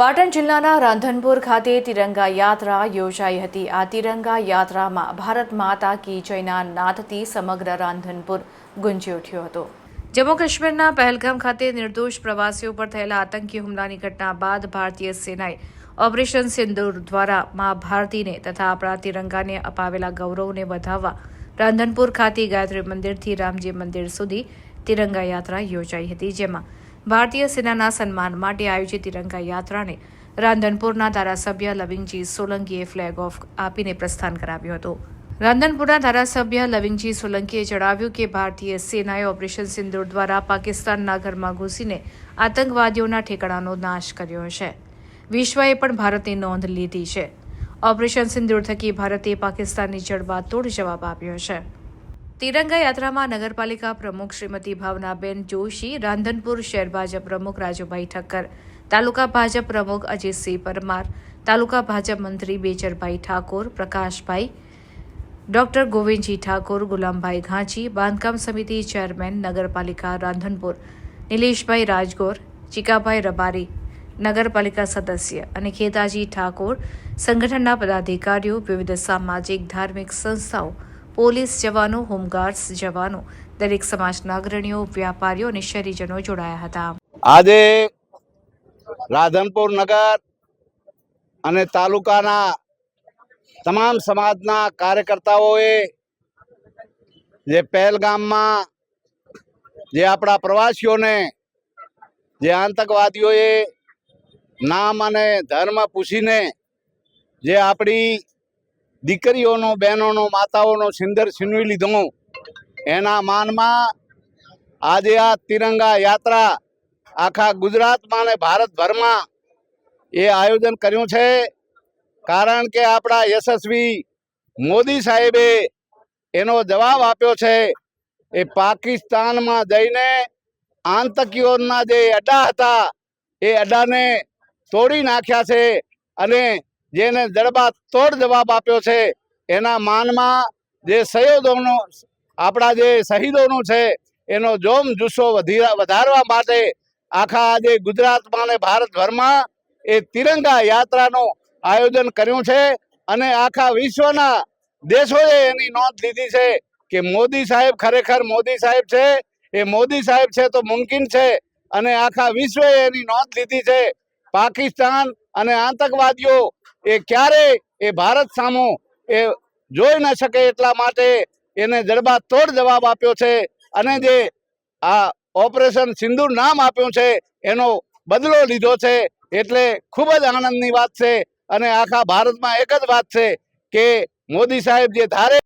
પાટણ જિલ્લાના રાંધનપુર ખાતે તિરંગા યાત્રા યોજાઈ હતી. આ તિરંગા યાત્રામાં ભારત માતા કી જયના નાદથી સમગ્ર રાંધનપુર ગુંજી ઉઠ્યો હતો. જમ્મુ કાશ્મીરના પહેલગામ ખાતે નિર્દોષ પ્રવાસીઓ પર થયેલા આતંકી હુમલાની ઘટના બાદ ભારતીય સેનાએ ઓપરેશન સિંદૂર દ્વારા મા ભારતીને તથા આપણા તિરંગાને અપાવેલા ગૌરવને વધાવવા રાંધનપુર ખાતે ગાયત્રી મંદિરથી રામજી મંદિર સુધી તિરંગા યાત્રા યોજાઈ હતી, જેમાં ભારતીય સેનાના સન્માન માટે આયોજિત તિરંગા યાત્રાને રાંધનપુરના ધારાસભ્ય લવિંગજી સોલંકીએ ફ્લેગ ઓફ આપીને પ્રસ્થાન કરાવ્યું હતું. રાંધનપુરના ધારાસભ્ય લવિંગજી સોલંકીએ જણાવ્યું કે ભારતીય સેનાએ ઓપરેશન સિંદૂર દ્વારા પાકિસ્તાનના ઘરમાં ઘૂસીને આતંકવાદીઓના ઠેકાણાનો નાશ કર્યો છે. વિશ્વએ પણ ભારતની નોંધ લીધી છે. ઓપરેશન સિંદૂર થકી ભારતે પાકિસ્તાનની જડબાતોડ જવાબ આપ્યો છે. તિરંગા યાત્રામાં નગરપાલિકા પ્રમુખ શ્રીમતી ભાવનાબેન જોશી, રાંધનપુર શહેર ભાજપ પ્રમુખ રાજુભાઈ ઠક્કર, તાલુકા ભાજપ પ્રમુખ અજીતસિંહ પરમાર, તાલુકા ભાજપ મંત્રી બેચરભાઈ ઠાકોર, પ્રકાશભાઈ, ડોક્ટર ગોવિંદજી ઠાકોર, ગુલામભાઈ ઘાંચી, બાંધકામ સમિતિ ચેરમેન, નગરપાલિકા રાંધનપુર, નિલેશભાઈ રાજગોર, ચીકાભાઈ રબારી, નગરપાલિકા સદસ્ય અને ખેતાજી ઠાકોર, સંગઠનના પદાધિકારીઓ, વિવિધ સામાજિક, ધાર્મિક સંસ્થાઓ પોલીસ જવાનો, હોમગાર્ડ્સ જવાનો, દરેક સમાજના અગ્રણીઓ, વ્યાપારીઓ અને શહેરીજનો જોડાયા હતા. આજે રાધનપુર નગર અને તાલુકાના તમામ સમાજના કાર્યકર્તાઓએ જે પહેલગામમાં જે આપણા પ્રવાસીઓને, જે આતંકવાદીઓએ નામ અને ધર્મ પૂછીને જે આપણી દીકરીઓનો, બહેનોનો, માતાઓનો સિંદર છીનવી લીધો એના માનમાં આજે આ તિરંગા યાત્રા આખા ગુજરાતમાં અને ભારતભરમાં એ આયોજન કર્યું છે. કારણ કે આપણા યશસ્વી મોદી સાહેબે એનો જવાબ આપ્યો છે એ પાકિસ્તાનમાં જઈને આતંકીઓના જે અડ્ડા હતા, એ અડ્ડાને તોડી નાખ્યા છે અને જેને જડબા તોડ જવાબ આપ્યો છે, એના માનમાં જે સહયોગોનો આપણા જે શહીદોનું છે, એનો જોમ જુસ્સો વધી વધારવા માટે આખા આજે ગુજરાતમાં અને ભારતભરમાં એ તિરંગા યાત્રાનું આયોજન કર્યું છે અને આખા વિશ્વના દેશોએ એની નોંધ લીધી છે કે મોદી સાહેબ ખરેખર મોદી સાહેબ છે. એ મોદી સાહેબ છે તો મુમકિન છે અને આખા વિશ્વએ એની નોંધ લીધી છે. પાકિસ્તાન અને આતંકવાદીઓ એ ક્યારે એ ભારત સામો એ જોઈ ન શકે એટલા માટે એને જડબા તોડ જવાબ આપ્યો છે. અને જે આ ઓપરેશન સિંદૂર નામ આપ્યું છે, એનો બદલો લીધો છે, એટલે ખૂબ જ આનંદની વાત છે. અને આખા ભારતમાં એક જ વાત છે કે મોદી સાહેબ જે ધારે